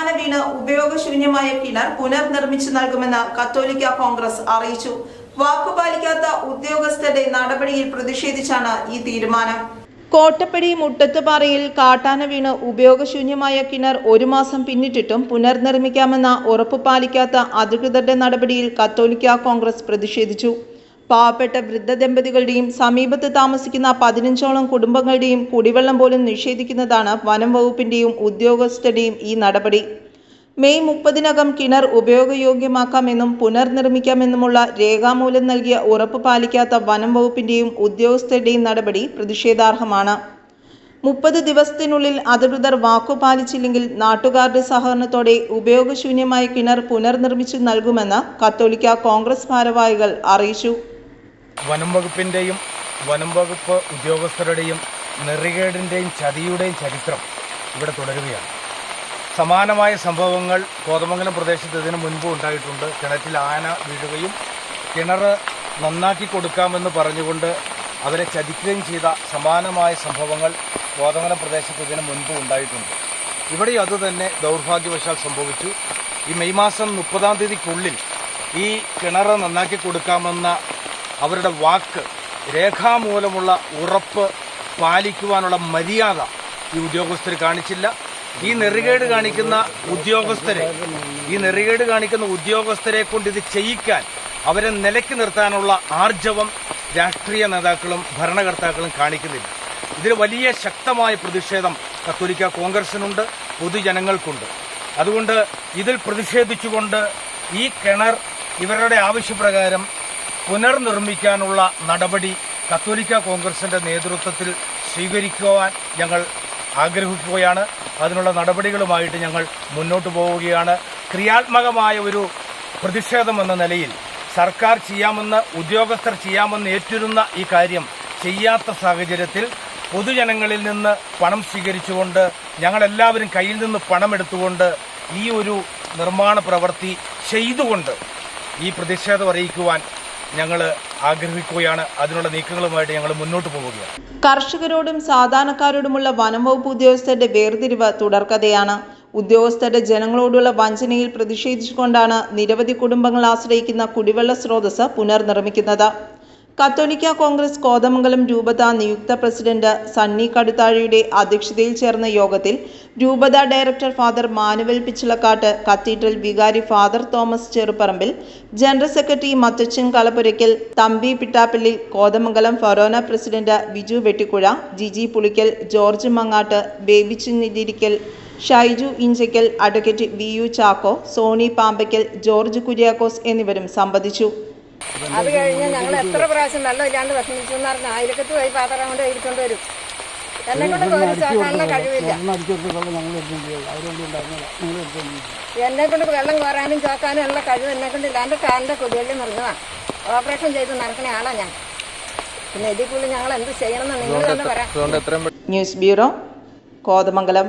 കാട്ടാന വീണ് ഉപയോഗശൂന്യമായ കിണർ പുനർനിർമ്മിച്ചു നൽകുമെന്ന് കത്തോലിക്ക കോൺഗ്രസ് അറിയിച്ചു. വാക്കുപാലിക്കാത്ത ഉദ്യോഗസ്ഥരുടെ നടപടിയിൽ പ്രതിഷേധിച്ചാണ് ഈ തീരുമാനം. കോട്ടപ്പടി മുട്ടത്തുപാറയിൽ കാട്ടാന വീണ് ഉപയോഗശൂന്യമായ കിണർ ഒരു മാസം പിന്നിട്ടിട്ടും പുനർനിർമ്മിക്കാമെന്ന ഉറപ്പ് പാലിക്കാത്ത അധികൃതരുടെ നടപടിയിൽ കത്തോലിക്ക കോൺഗ്രസ് പ്രതിഷേധിച്ചു. പാവപ്പെട്ട വൃദ്ധ ദമ്പതികളുടെയും സമീപത്ത് താമസിക്കുന്ന പതിനഞ്ചോളം കുടുംബങ്ങളുടെയും കുടിവെള്ളം പോലും നിഷേധിക്കുന്നതാണ് വനം വകുപ്പിന്റെയും ഉദ്യോഗസ്ഥരുടെയും ഈ നടപടി. മെയ് മുപ്പതിനകം കിണർ ഉപയോഗയോഗ്യമാക്കാമെന്നും പുനർനിർമ്മിക്കാമെന്നുമുള്ള രേഖാമൂലം നൽകിയ ഉറപ്പ് പാലിക്കാത്ത വനം വകുപ്പിന്റെയും ഉദ്യോഗസ്ഥരുടെയും നടപടി പ്രതിഷേധാർഹമാണ്. മുപ്പത് ദിവസത്തിനുള്ളിൽ അധികൃതർ വാക്കു പാലിച്ചില്ലെങ്കിൽ നാട്ടുകാരുടെ സഹകരണത്തോടെ ഉപയോഗശൂന്യമായ കിണർ പുനർനിർമ്മിച്ചു നൽകുമെന്ന് കത്തോലിക്ക കോൺഗ്രസ് ഭാരവാഹികൾ അറിയിച്ചു. വനം വകുപ്പിന്റെയും വനം വകുപ്പ് ഉദ്യോഗസ്ഥരുടെയും നെറികേടിന്റെയും ചതിയുടെയും ചരിത്രം ഇവിടെ തുടരുകയാണ്. സമാനമായ സംഭവങ്ങൾ കോതമംഗലം പ്രദേശത്ത് ഇതിനു മുൻപ് ഉണ്ടായിട്ടുണ്ട്. കിണറ്റിൽ ആന വീഴുകയും കിണർ നന്നാക്കി കൊടുക്കാമെന്ന് പറഞ്ഞുകൊണ്ട് അവരെ ചതിക്കുകയും ചെയ്ത സമാനമായ സംഭവങ്ങൾ കോതമംഗലം പ്രദേശത്ത് ഇതിനു മുൻപ് ഉണ്ടായിട്ടുണ്ട്. ഇവിടെ അതുതന്നെ ദൗർഭാഗ്യവശാൽ സംഭവിച്ചു. ഈ മെയ് മാസം മുപ്പതാം തീയതിക്കുള്ളിൽ ഈ കിണർ നന്നാക്കി കൊടുക്കാമെന്ന അവരുടെ വാക്ക് രേഖാമൂലമുള്ള ഉറപ്പ് പാലിക്കുവാനുള്ള മര്യാദ ഈ ഉദ്യോഗസ്ഥർ കാണിച്ചില്ല. ഈ നെറികേട് കാണിക്കുന്ന ഉദ്യോഗസ്ഥരെ ഈ നെറികേട് കാണിക്കുന്ന ഉദ്യോഗസ്ഥരെ കൊണ്ട് ഇത് ചെയ്യിക്കാൻ അവരെ നിലയ്ക്ക് നിർത്താനുള്ള ആർജവം രാഷ്ട്രീയ നേതാക്കളും ഭരണകർത്താക്കളും കാണിക്കുന്നില്ല. ഇതിൽ വലിയ ശക്തമായ പ്രതിഷേധം കത്തോലിക്ക കോൺഗ്രസിനുണ്ട് പൊതുജനങ്ങൾക്കുണ്ട്. അതുകൊണ്ട് ഇതിൽ പ്രതിഷേധിച്ചുകൊണ്ട് ഈ കിണർ ഇവരുടെ ആവശ്യപ്രകാരം പുനർനിർമ്മിക്കാനുള്ള നടപടി കത്തോലിക്ക കോൺഗ്രസിന്റെ നേതൃത്വത്തിൽ സ്വീകരിക്കുവാൻ ഞങ്ങൾ ആഗ്രഹിക്കുകയാണ്. അതിനുള്ള നടപടികളുമായിട്ട് ഞങ്ങൾ മുന്നോട്ട് പോവുകയാണ്. ക്രിയാത്മകമായ ഒരു പ്രതിഷേധം എന്ന നിലയിൽ സർക്കാർ ചെയ്യാമെന്ന് ഉദ്യോഗസ്ഥർ ചെയ്യാമെന്ന് ഏറ്റിരുന്ന ഈ കാര്യം ചെയ്യാത്ത സാഹചര്യത്തിൽ പൊതുജനങ്ങളിൽ നിന്ന് പണം സ്വീകരിച്ചുകൊണ്ട് ഞങ്ങളെല്ലാവരും കയ്യിൽ നിന്ന് പണമെടുത്തുകൊണ്ട് ഈ ഒരു നിർമ്മാണ പ്രവൃത്തി ചെയ്തുകൊണ്ട് ഈ പ്രതിഷേധം അറിയിക്കുവാൻ ഞങ്ങൾ ആഗ്രഹിക്കുകയാണ്. അതിനുള്ള നീക്കങ്ങളുമായിട്ട് ഞങ്ങൾ മുന്നോട്ട് പോവുകയാണ്. കർഷകരോടും സാധാരണക്കാരോടുമുള്ള വനം വകുപ്പ് ഉദ്യോഗസ്ഥരുടെ വേർതിരിവ് തുടർക്കഥയാണ്. ഉദ്യോഗസ്ഥരുടെ ജനങ്ങളോടുള്ള വഞ്ചനയിൽ പ്രതിഷേധിച്ചുകൊണ്ടാണ് നിരവധി കുടുംബങ്ങൾ ആശ്രയിക്കുന്ന കുടിവെള്ള സ്രോതസ് പുനർനിർമ്മിക്കുന്നത്. കത്തോലിക്ക കോൺഗ്രസ് കോതമംഗലം രൂപത നിയുക്ത പ്രസിഡന്റ് സണ്ണി കടുത്താഴിയുടെ അധ്യക്ഷതയിൽ ചേർന്ന യോഗത്തിൽ രൂപത director father Manuel Pichilakkattu cathedral വികാരി father Thomas Cherupparambil general secretary Mathachan Kalapurakkal Thampi Pittappilly Kothamangalam ഫൊറോന president Biju Vettikuzha Jiji Pulickal George Mangattu Babichu Nithirikkal Shaiju Inchakkal advocate V U Chacko Soni Pampackal George Kuriakose എന്നിവരും സംബന്ധിച്ചു. അത് കഴിഞ്ഞ് ഞങ്ങൾ എത്ര പ്രാവശ്യം വെള്ളം ഇല്ലാണ്ട് വിഷമിച്ചു എന്ന് പറഞ്ഞാൽ അയലക്കത്ത് പോയി പാത്രം കൊണ്ട് ഇരിക്കേണ്ടി വരും. എന്നെ കൊണ്ട് കോരി ചോക്കാനുള്ള കഴിവില്ല. എന്നെ കൊണ്ട് വെള്ളം കോരാനും ചോക്കാനും ഉള്ള കഴിവ് എന്നെ കൊണ്ട് ഇല്ലാണ്ട് കാലിന്റെ കുതികളിൽ മൃഗമാണ് ഓപ്പറേഷൻ ചെയ്ത് നടക്കുന്ന ആളാ ഞാൻ. പിന്നെ ഇതിൽ കൂടുതൽ ഞങ്ങൾ എന്ത് ചെയ്യണമെന്ന് നിങ്ങൾ തന്നെ പറയാം ന്യൂസ് ബ്യൂറോ കോതമംഗലം.